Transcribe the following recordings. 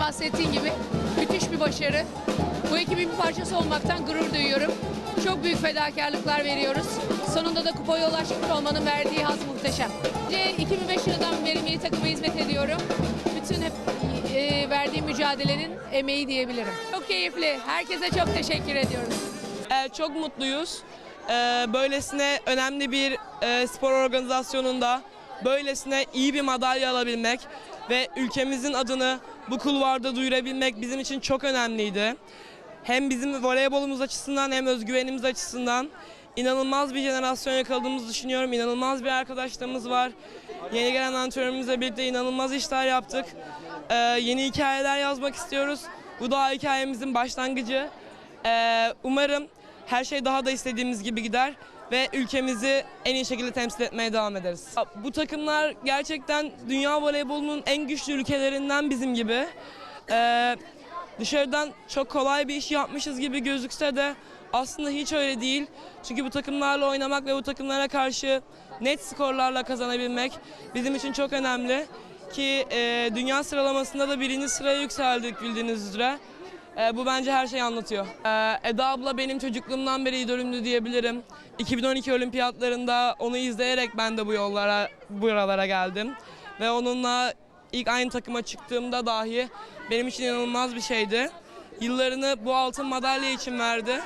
bahsettiğin gibi müthiş bir başarı. Bu ekibin bir parçası olmaktan gurur duyuyorum. Çok büyük fedakarlıklar veriyoruz. Sonunda da kupaya ulaşmış olmanın verdiği haz muhteşem. Önce 2005 yılından beri milli takıma hizmet ediyorum. Bütün hep e, verdiğim mücadelenin emeği diyebilirim. Çok keyifli. Herkese çok teşekkür ediyoruz. Ee, çok mutluyuz. Ee, böylesine önemli bir e, spor organizasyonunda böylesine iyi bir madalya alabilmek ve ülkemizin adını bu kulvarda duyurabilmek bizim için çok önemliydi. Hem bizim voleybolumuz açısından hem özgüvenimiz açısından inanılmaz bir jenerasyon yakaladığımızı düşünüyorum. İnanılmaz bir arkadaşlarımız var. Yeni gelen antrenörümüzle birlikte inanılmaz işler yaptık. Ee, yeni hikayeler yazmak istiyoruz. Bu da hikayemizin başlangıcı. Ee, umarım her şey daha da istediğimiz gibi gider ve ülkemizi en iyi şekilde temsil etmeye devam ederiz. Bu takımlar gerçekten dünya voleybolunun en güçlü ülkelerinden bizim gibi. Ee, dışarıdan çok kolay bir iş yapmışız gibi gözükse de aslında hiç öyle değil. Çünkü bu takımlarla oynamak ve bu takımlara karşı net skorlarla kazanabilmek bizim için çok önemli. Ki e, dünya sıralamasında da birinci sıraya yükseldik bildiğiniz üzere. E, bu bence her şeyi anlatıyor. E, Eda abla benim çocukluğumdan beri idolümdü diyebilirim. 2012 olimpiyatlarında onu izleyerek ben de bu yollara, buralara geldim. Ve onunla ilk aynı takıma çıktığımda dahi benim için inanılmaz bir şeydi. Yıllarını bu altın madalya için verdi.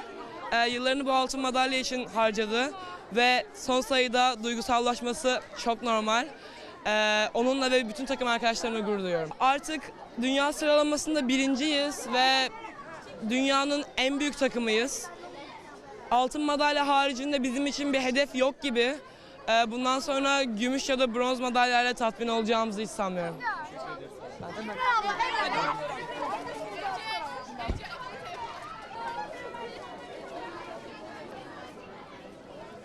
E, yıllarını bu altın madalya için harcadı. Ve son sayıda duygusallaşması çok normal. Ee, onunla ve bütün takım arkadaşlarımla gurur duyuyorum. Artık dünya sıralamasında birinciyiz ve dünyanın en büyük takımıyız. Altın madalya haricinde bizim için bir hedef yok gibi. Ee, bundan sonra gümüş ya da bronz madalyayla tatmin olacağımızı hiç sanmıyorum.